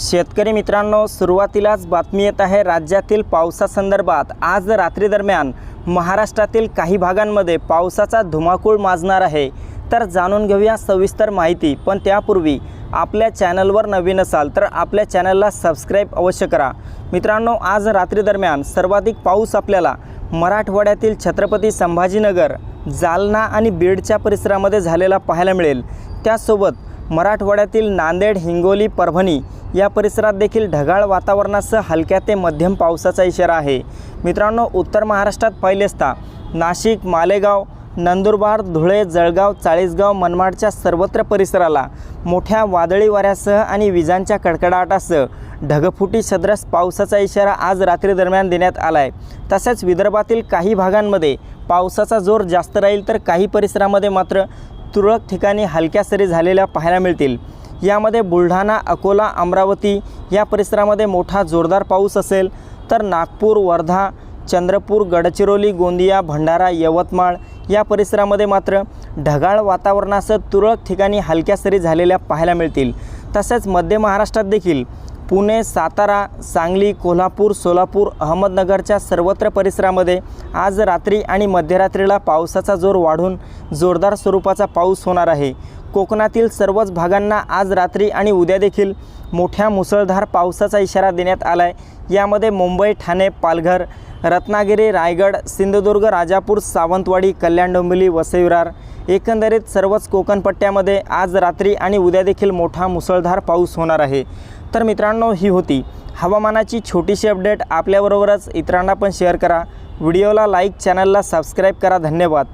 शेतकरी मित्रांनो सुरुवातीलाच बातमी येत आहे राज्यातील पावसासंदर्भात. आज रात्रीदरम्यान महाराष्ट्रातील काही भागांमध्ये पावसाचा धुमाकूळ माजणार आहे. तर जाणून घेऊया सविस्तर माहिती. पण त्यापूर्वी आपल्या चॅनलवर नवीन असाल तर आपल्या चॅनलला सबस्क्राईब अवश्य करा. मित्रांनो आज रात्रीदरम्यान सर्वाधिक पाऊस आपल्याला मराठवाड्यातील छत्रपती संभाजीनगर जालना आणि बीडच्या परिसरामध्ये झालेला पाहायला मिळेल. त्यासोबत मराठवाड्यातील नांदेड हिंगोली परभणी या परिसरात देखील ढगाळ वातावरणासह हलक्या ते मध्यम पावसाचा इशारा आहे. मित्रांनो उत्तर महाराष्ट्रात पाहिले असता नाशिक मालेगाव नंदुरबार धुळे जळगाव चाळीसगाव मनमाडच्या सर्वत्र परिसराला मोठ्या वादळी वाऱ्यासह आणि विजांच्या कडकडाटासह ढगफुटी सदरस पावसाचा इशारा आज रात्री दरम्यान देण्यात आला आहे तसेच विदर्भातील काही भागांमध्ये पावसाचा जोर जास्त राहील तर काही परिसरामध्ये मात्र तुरळक ठिकाणी हलक्या सरी झालेल्या पाहायला मिळतील. यामध्ये बुलढाणा अकोला अमरावती या परिसरामध्ये मोठा जोरदार पाऊस असेल तर नागपूर वर्धा चंद्रपूर गडचिरोली गोंदिया भंडारा यवतमाळ या परिसरामध्ये मात्र ढगाळ वातावरणासह तुरळक ठिकाणी हलक्या सरी झालेल्या पाहायला मिळतील. तसेच मध्य महाराष्ट्रात देखील पुणे सातारा सांगली कोल्हापूर सोलापूर अहमदनगरच्या सर्वत्र परिसरामध्ये आज रात्री आणि मध्यरात्रीला पावसाचा जोर वाढून जोरदार स्वरूपाचा पाऊस होणार आहे. कोकणातील सर्वच भागांना आज रात्री आणि उद्या देखील मोठ्या मुसळधार पावसाचा इशारा देण्यात आला आहे यामध्ये मुंबई ठाणे पालघर रत्नागिरी रायगड सिंधुदुर्ग राजापूर सावंतवाडी कल्याण डोंबिवली वसई विरार एकंदरीत सर्वच कोकणपट्ट्यामध्ये आज रात्री आणि उद्या देखील मोठा मुसळधार पाऊस होणार आहे. तर मित्रांनो ही होती हवामानाची छोटीशी अपडेट. आपल्याबरोबरच इतरांना पण शेअर करा. व्हिडिओला लाईक चॅनलला सबस्क्राईब करा. धन्यवाद.